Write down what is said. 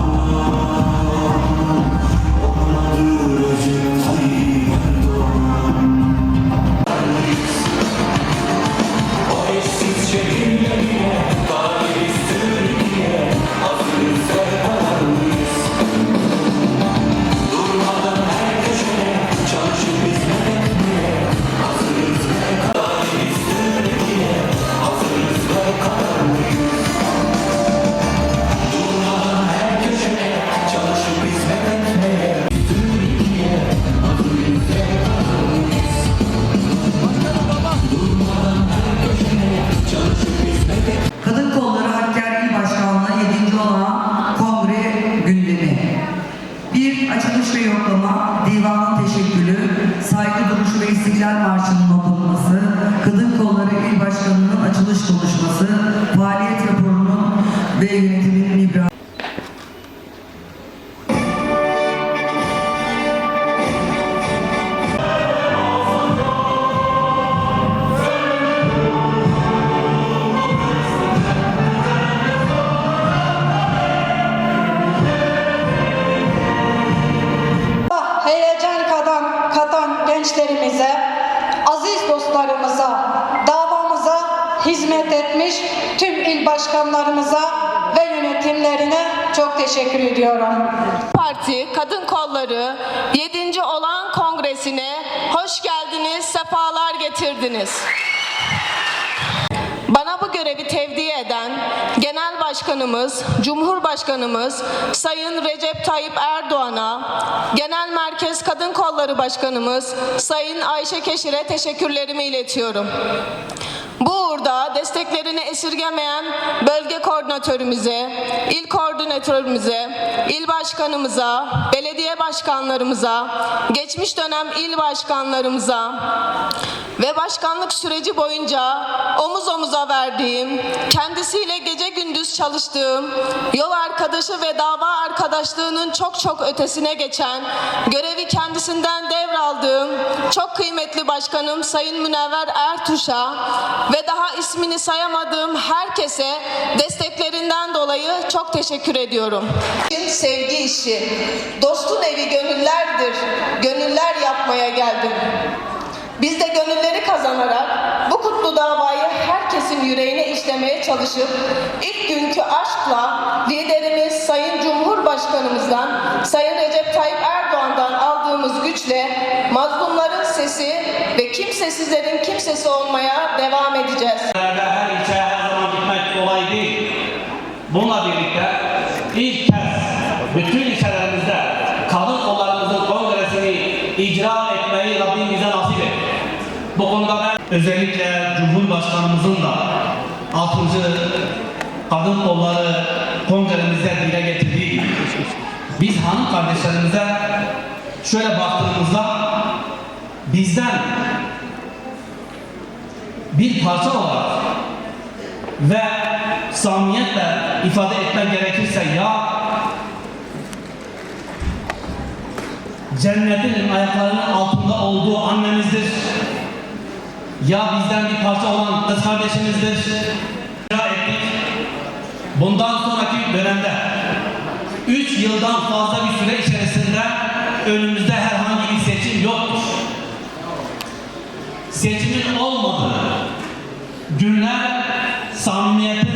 Música Görüş ve yoklama, divanın teşekkülü, saygı duruşu ve istiklal marşının okunması, kadın kolları il başkanının açılış konuşması, gençlerimize, aziz dostlarımıza, davamıza hizmet etmiş tüm il başkanlarımıza ve yönetimlerine çok teşekkür ediyorum. Parti Kadın Kolları 7. olan kongresine hoş geldiniz, sefalar getirdiniz. Bana bu görevi tevdi eden Genel Başkanımız, Cumhurbaşkanımız Sayın Recep Tayyip Erdoğan'a, Genel Merkez Kadın Kolları Başkanımız Sayın Ayşe Keşir'e teşekkürlerimi iletiyorum. Bu uğurda desteklerini esirgemeyen bölge koordinatörümüze, il koordinatörümüze, il başkanımıza, belediye başkanlarımıza, geçmiş dönem il başkanlarımıza ve başkanlık süreci boyunca omuz omuza verdiğim, kendisiyle gece gündüz çalıştığım, yol arkadaşı ve dava arkadaşlığının çok çok ötesine geçen, görevi kendisinden devraldığım çok kıymetli başkanım Sayın Münevver Ertuş'a ve daha ismini sayamadığım herkese desteklerinden dolayı çok teşekkür ediyorum. Sevgi işi, dostun evi gönüllerdir, gönüller yapmaya geldim. Biz de gönülleri kazanarak bu kutlu davayı herkesin yüreğine işlemeye çalışıp ilk günkü aşkla liderimiz Sayın Cumhurbaşkanımızdan Sayın Recep Tayyip Erdoğan'dan aldığımız güçle mazlumların sesi ve kimsesizlerin kimsesi olmaya devam edeceğiz. Bununla birlikte ilk kez bütün ilçelerimizde kadın kollarımızın kongresini icra etmeyi Rabbim bize nasip etti. Bu konuda ben özellikle Cumhurbaşkanımızın da 6. Kadın Kolları kongremizde dile getirdiği biz hanım kardeşlerimize şöyle baktığımızda bizden bir parça olarak ve samimiyetle ifade etmek gerekirse ya cennetin ayaklarının altında olduğu annemizdir. Ya bizden bir parça olan kız kardeşimizdir. İcra ettik. Bundan sonraki dönemde 3 yıldan fazla bir süre içerisinde önümüzde herhangi bir seçim yoktur. Seçimin olmadığı günler samimiyetin